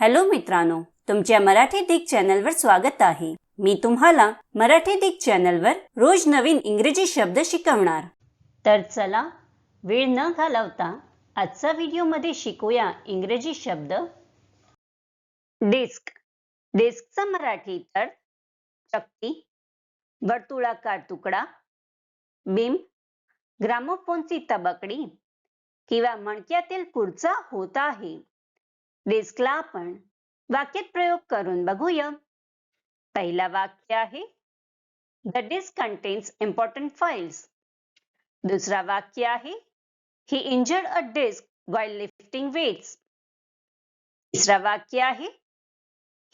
Hello मित्रांनो तुमच्या मराठी दिग चॅनलवर स्वागत आहे. मी तुम्हाला मराठी दिग चॅनलवर रोज नवीन इंग्रजी शब्द शिकवणार. तर चला वेळ न घालवता आजचा व्हिडिओमध्ये शिकूया इंग्रजी शब्द. डिस्क. डिस्कचा मराठी तर चक्की वर्तुळाकार तुकडा बिम ग्रामोफोनची तबकडी किंवा मणक्यातील पुढचा होत आहे. डेस्कला आपण वाक्यात प्रयोग करून बघूया. पहिला वाक्य आहे the disc contains important files दुसरा वाक्य आहे he injured a disc while lifting weights तिसरा वाक्य आहे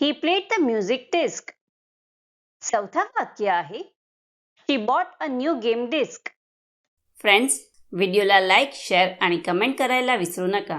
he played the music disc चौथा वाक्य आहे she bought a new game disc friends व्हिडिओला लाईक शेअर आणि कमेंट करायला विसरू नका.